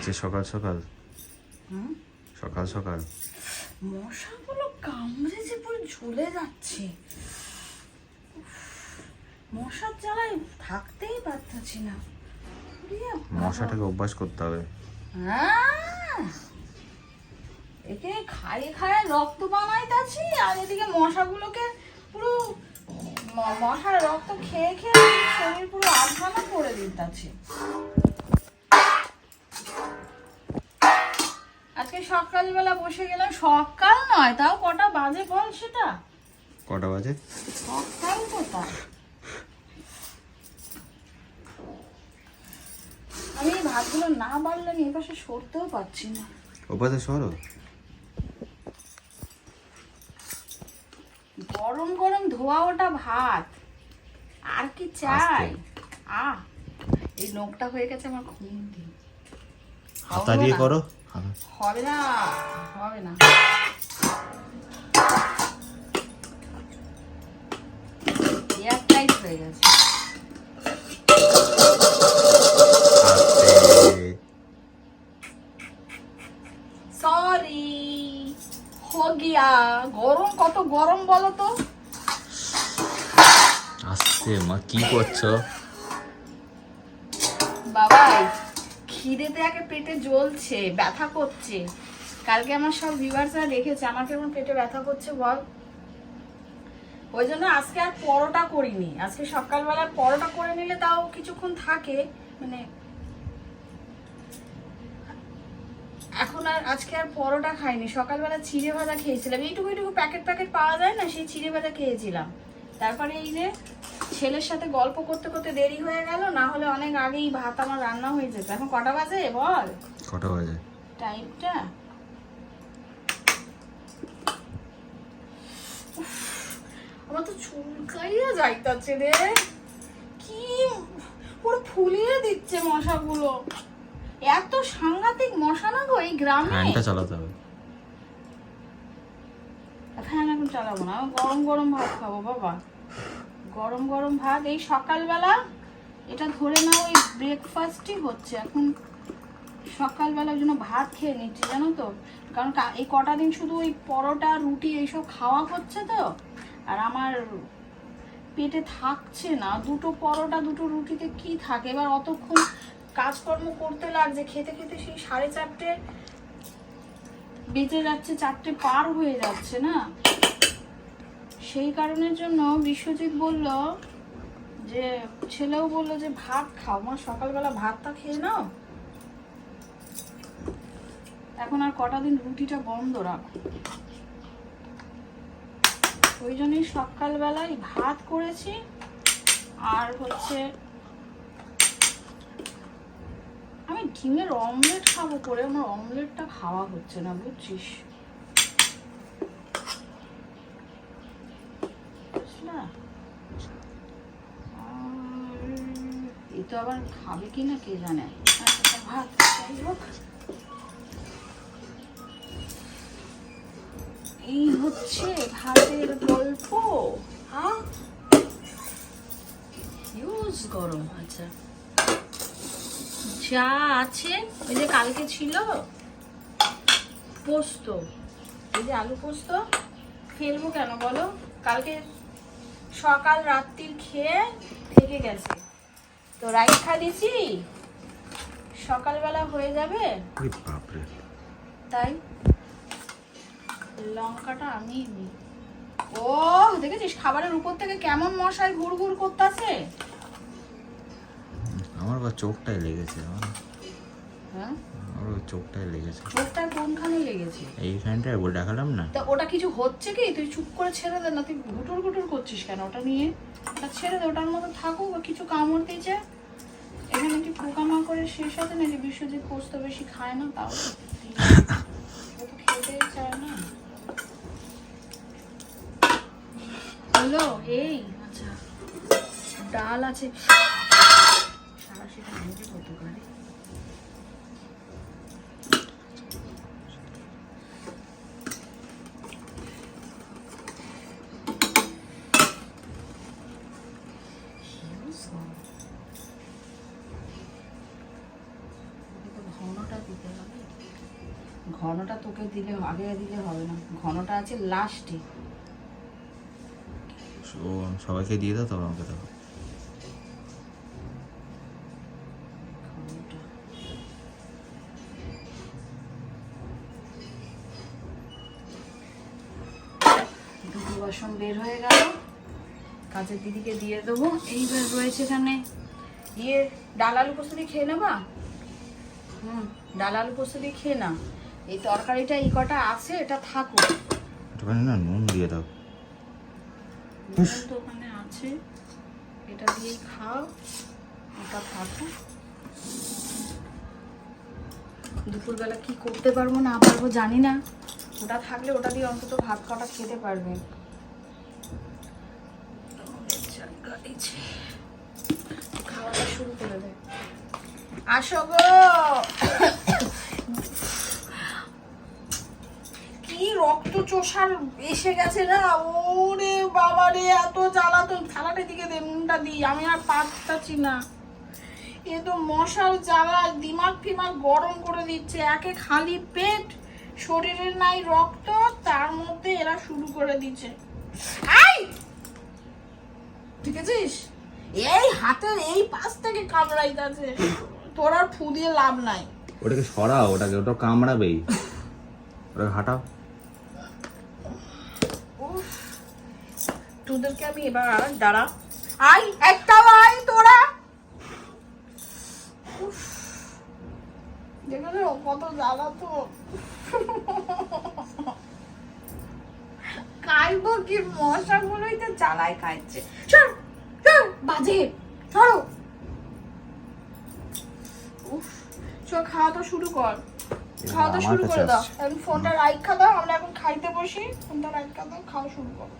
আজকে সকাল সকাল। সকাল সকাল। মশাগুলো কামড়ে যে পুরো ঝুলে যাচ্ছে। মশার জ্বালায় থাকতেই পারতেছি না। মশাটাকে অভ্যাস করতে হবে। হ্যাঁ। একে খাইয়ে খাইয়ে রক্ত বানাইতেছি আর এদিকে মশাগুলোকে পুরো মশার রক্ত খেয়ে খেয়ে শরীর পুরো আধখানা করে দিতেছে। সকালবেলা বসে গেলাম। সকাল নয় তাও কটা বাজে বল সেটা? কটা বাজে? সকাল কোথায় আমি এই ভাতগুলো না বাড়লে আমি এপাশে সরতেও পারছি না। ওপাশে সরো। গরম গরম ধোয়া ওটা ভাত। আর কি চাই? আহ এই নোকটা হয়ে গেছে আমার খুন দিন হাতা দিয়ে করো। হবে না হবে না। এয়ার টাইট হয়ে গেছে। সরি হো গিয়া গরম কত গরম বলো তো? আস্তে মা কি করছ? বাবা খিদেতে একে পেটে জ্বলছে, ব্যথা করছে। কালকে আমার সব ভিউয়ার্সরা দেখেছে, আমার কেমন পেটে ব্যথা করছে বল? ওই জন্য আজকে আর পরোটা করিনি। আজকে সকালবেলা পরোটা করে নিলে তাও কিছুক্ষণ থাকে মানে এখন আর আজকে আর পরোটা খাইনি। সকালবেলা চিড়ে ভাজা খেয়েছিলাম। এইটুকু এইটুকু প্যাকেট প্যাকেট পাওয়া যায় না? সেই চিড়ে ভাজা খেয়েছিলাম। তারপরে এই যে ছেলের সাথে গল্প করতে করতে দেরি হয়ে গেল না হলে অনেক আগেই ভাত আমার রান্না হয়ে যেত। এখন কটা বাজে বল? কটা বাজে? টাইমটা? আমার তো চুলকাইয়া যাইতাছে রে। কি পুরো ফুলিয়ে দিচ্ছে মশাগুলো। এত সাংঘাতিক মশা না গো এই গ্রামে। ফ্যানটা চালাতে হবে। ফ্যান এখন চালাবো না। গরম গরম ভাত খাব, বাবা। গরম গরম ভাত, এই সকালবেলা এটা ধরে নাও, এই ব্রেকফাস্টই হচ্ছে। এখন সকালবেলা ওই জন্য ভাত খেয়ে নিচ্ছি, জানো তো? কারণ এই কটা দিন শুধু ওই পরোটা, রুটি এইসব খাওয়া হচ্ছে তো। আর আমার পেটে থাকছে না। দুটো পরোটা, দুটো রুটিতে কি থাকে? এবার অতক্ষণ কাজকর্ম করতে লাগছে। খেতে খেতে সেই সাড়ে চারটে বেঁচে যাচ্ছে, চারটে পার হয়ে যাচ্ছে না? সেই কারণের জন্য বিশ্বজিৎ বলল যে, ছেলেও বলল যে, ভাত খাও। মা, সকালবেলা ভাতটা খেয়ে নাও। এখন আর কটা দিন রুটিটা বন্ধ রাখো। ওই জন্যই সকালবেলায় ভাত করেছি, আর হচ্ছে আমি ডিমের অমলেট খাব করে আমার অমলেটটা খাওয়া হচ্ছে না বুঝছিস? এ তো আবার খাবে কি না কে জানে? আচ্ছা, ভাত যাই হোক। এই হচ্ছে ভাতের গল্প। হ্যাঁ? ইউজ গরম আচ্ছা যা আছে ওই যে কালকে ছিল পোস্ত। এই যে আলু পোস্ত ফেলব কেন বলো? কালকে সকাল রাত্রির খেয়ে থেকে গেছে। তো রাইখা দিছি সকালবেলা হয়ে যাবে। তাই লঙ্কাটা আমি ও দেখেছিস? খাবারের উপর থেকে কেমন মশাই ঘুর ঘুর করতেছে। আমার চোখটাই লেগেছে আমার। হ্যাঁ? আমার চোখটাই লেগেছে। চোখটা কোনখানে লেগেছে? এইখানটা একবার দেখালাম না? তা ওটা কিছু হচ্ছে কি? তুই চুপ করে ছেড়ে দে না তুই গুটুর গুটুর করছিস কেন ওটা নিয়ে? ওটা ছেড়ে দে ওটার মতো থাকুক বা কিছু কামড় দিয়েছে এখানে কি পোকামাকড়ের শেষ আছে না যে বিশ্বজিৎ পোস্ত বেশি খায় না তাও খেতে চায় না। হলো এই আচ্ছা ডাল আছে। ঘনটা তোকে দিলে, আগে দিলে হবে না। ঘনটা আছে লাস্টে সবাইকে দিয়ে দাও তবে আমাকে দাও বাসন বের হয়ে গেল। কাজের দিদিকে দিয়ে দেবো। এইবার রয়েছে এখানে ইয়ে ডাল আলু পোস্ত দিয়ে খেয়ে নেবা? হুম ডাল আলু পোস্ত দিয়ে খেয়ে না এই তরকারিটা এই কটা আছে এটা থাকুক না নুন দিয়ে দাও। তো ওখানে আছে। এটা দিয়েই খাও। ওটা থাকুক দুপুরবেলা কি করতে পারব না পারব জানি না। ওটা থাকলে ওটা দিয়ে অন্তত ভাত কটা খেতে পারবে। খাওয়াটা শুরু করে দে। আসো গো। কি রক্ত চোষার এসে গেছে না? ওরে বাবা রে এত জ্বালাতন থালাটা দিকে দে নুনটা দিই আমি আর পারতাছি না। এ তো মশার জ্বালা দিমাগ ফিমাগ গরম করে দিচ্ছে একে খালি পেট শরীরের নাই রক্ত তার মধ্যে এরা শুরু করে দিচ্ছে। ঠিক আছিস এই হাতের এই পাশ থেকে কামড়াইতেছে। তোর আর ফু দিয়ে লাভ নাই। ওটাকে সরাও ওটাকে ওটা কামড়াবেই। ওটাকে হাঁটাও। তোদেরকে আমি এবার দাঁড়া। আই একটা আই তোরা। দেখলে কত জ্বালা তো খাইবো কি মশা গুলোই তো জ্বালায় খাচ্ছে। চল চল বাজে উফ চল খাওয়া তো শুরু কর। খাওয়া তো শুরু করে দাও। এখন ফোনটা রাইখা দাও আমরা এখন খাইতে বসি। ফোনটা রাইখা দাও খাওয়া শুরু করো।